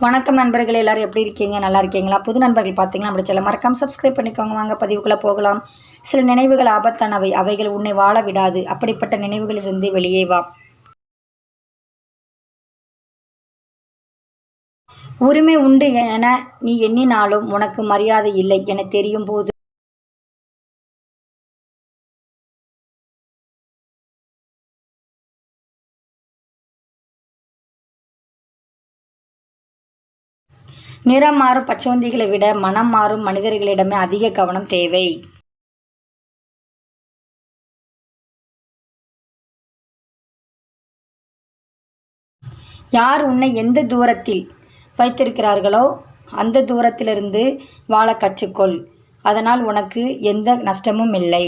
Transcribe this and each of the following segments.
வணக்கம் நண்பர்கள் எல்லாரும் எப்படி இருக்கீங்க? நல்லா இருக்கீங்களா? புது நண்பர்கள் பார்த்தீங்கன்னா அப்படி சொல்ல மறக்காம சப்ஸ்கிரைப் பண்ணிக்கோங்க. வாங்க பதிவுக்குள்ளே போகலாம். சில நினைவுகள் ஆபத்தானவை. அவைகள் உன்னை வாழ விடாது. அப்படிப்பட்ட நினைவுகளிலிருந்து வெளியே வா. உரிமை உண்டு என நீ எண்ணினாலும் உனக்கு மரியாதை இல்லை என தெரியும் போது நிறம் மாறும் பச்சோந்திகளை விட மனம் மாறும் மனிதர்களிடமே அதிக கவனம் தேவை. யார் உன்னை எந்த தூரத்தில் வைத்திருக்கிறார்களோ அந்த தூரத்திலிருந்து வாழ கற்றுக்கொள். அதனால் உனக்கு எந்த நஷ்டமும் இல்லை.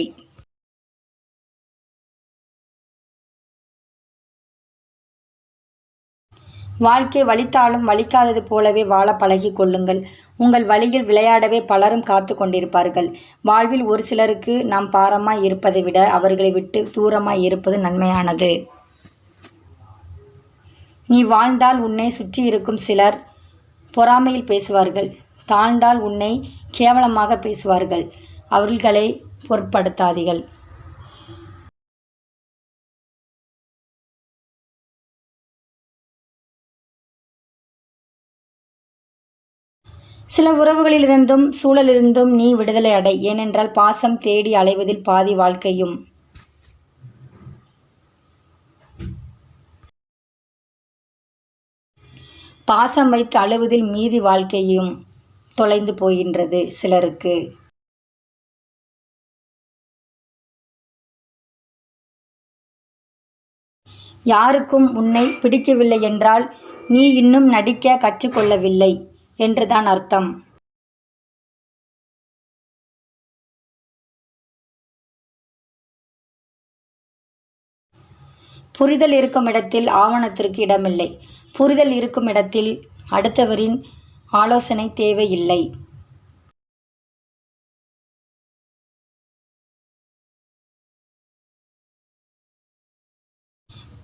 வாழ்க்கை வலித்தாலும் வலிக்காதது போலவே வாழ பழகிக் கொள்ளுங்கள். உங்கள் வழியில் விளையாடவே பலரும் காத்து கொண்டிருப்பார்கள். வாழ்வில் ஒரு சிலருக்கு நாம் பாரமாய் இருப்பதை விட அவர்களை விட்டு தூரமாய் இருப்பது நன்மையானது. நீ வாழ்ந்தால் உன்னை சுற்றி இருக்கும் சிலர் பொறாமையில் பேசுவார்கள். தாழ்ந்தால் உன்னை கேவலமாக பேசுவார்கள். அவர்களை பொருட்படுத்தாதீர்கள். சில உறவுகளிலிருந்தும் சூழலிருந்தும் நீ விடுதலை அடை. ஏனென்றால் பாசம் தேடி அலைவதில் பாதி வாழ்க்கையும். பாசம் வைத்து அழுவதில் மீதி வாழ்க்கையும் தொலைந்து போகின்றது சிலருக்கு. யாருக்கும் உன்னை பிடிக்கவில்லை என்றால் நீ இன்னும் நடிக்க கற்றுக்கொள்ளவில்லை. என்றுதான் அர்த்தம். புரிதல் இருக்கும் இடத்தில் ஆவணத்திற்கு இடமில்லை. புரிதல் இருக்கும் இடத்தில் அடுத்தவரின் ஆலோசனை தேவையில்லை.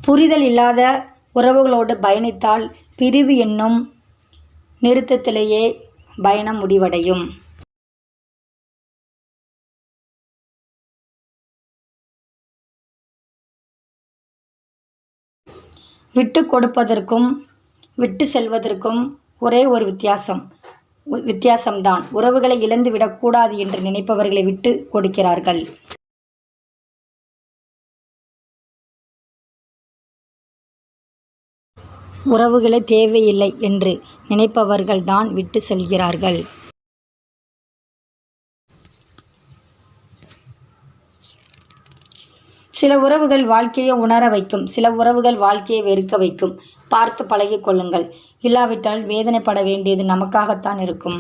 புரிதல் இல்லாத உறவுகளோடு பயணித்தால் பிரிவு என்னும் நிறுத்தத்திலேயே பயணம் முடிவடையும். விட்டு கொடுப்பதற்கும் விட்டு செல்வதற்கும் ஒரே ஒரு வித்தியாசம். வித்தியாசம்தான். உறவுகளை இழந்து விடக்கூடாது என்று நினைப்பவர்களை விட்டு கொடுக்கிறார்கள். உறவுகளே தேவையில்லை என்று நினைப்பவர்கள்தான் விட்டு செல்கிறார்கள். சில உறவுகள் வாழ்க்கையை உணர வைக்கும் சில உறவுகள் வாழ்க்கையை வெறுக்க வைக்கும். பார்த்து பழகிக்கொள்ளுங்கள் இல்லாவிட்டால் வேதனைப்பட வேண்டியது நமக்காகத்தான் இருக்கும்.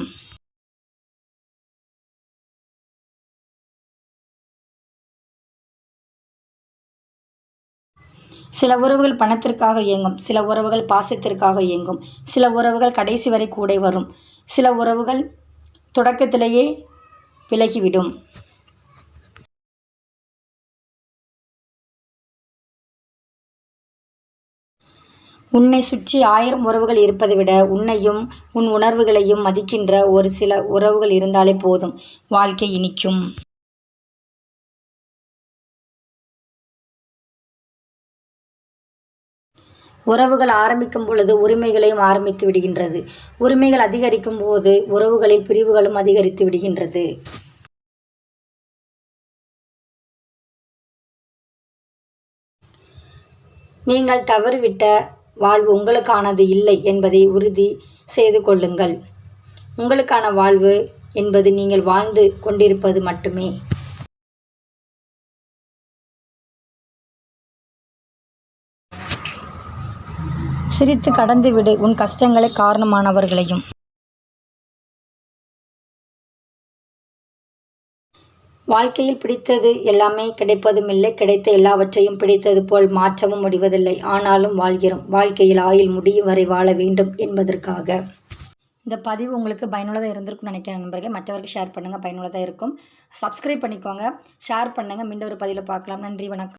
சில உறவுகள் பணத்திற்காக இயங்கும் சில உறவுகள் பாசத்திற்காக இயங்கும் சில உறவுகள் கடைசி வரை கூட வரும். சில உறவுகள் தொடக்கத்திலேயே விலகிவிடும். உன்னை சுற்றி ஆயிரம் உறவுகள் இருப்பதை விட உன்னையும் உன் உணர்வுகளையும் மதிக்கின்ற ஒரு சில உறவுகள் இருந்தாலே போதும். வாழ்க்கை இனிக்கும். உறவுகள் ஆரம்பிக்கும் பொழுது உரிமைகளையும் ஆரம்பித்து விடுகின்றது. உரிமைகள் அதிகரிக்கும் போது உறவுகளில் பிரிவுகளும் அதிகரித்து விடுகின்றது. நீங்கள் தவறிவிட்ட வாழ்வு உங்களுக்கானது இல்லை என்பதை உறுதி செய்து கொள்ளுங்கள். உங்களுக்கான வாழ்வு என்பது நீங்கள் வாழ்ந்து கொண்டிருப்பது மட்டுமே. சிரித்து கடந்து விடு உன் கஷ்டங்களை காரணமானவர்களையும். வாழ்க்கையில் பிடித்தது எல்லாமே கிடைப்பதும் இல்லை கிடைத்த எல்லாவற்றையும் பிடித்தது போல் மாற்றவும் முடிவதில்லை. ஆனாலும் வாழ்கிறோம். வாழ்க்கையில் ஆயுள் முடியும் வரை வாழ வேண்டும் என்பதற்காக. இந்த பதிவு உங்களுக்கு பயனுள்ளதாக இருந்திருக்கும்னு நினைக்கிறேன் நண்பர்களே. மற்றவருக்கு ஷேர் பண்ணுங்கள் பயனுள்ளதாக இருக்கும். சப்ஸ்கிரைப் பண்ணிக்கோங்க. ஷேர் பண்ணுங்கள் மீண்டும் ஒரு பதிவில் பார்க்கலாம். நன்றி வணக்கம்.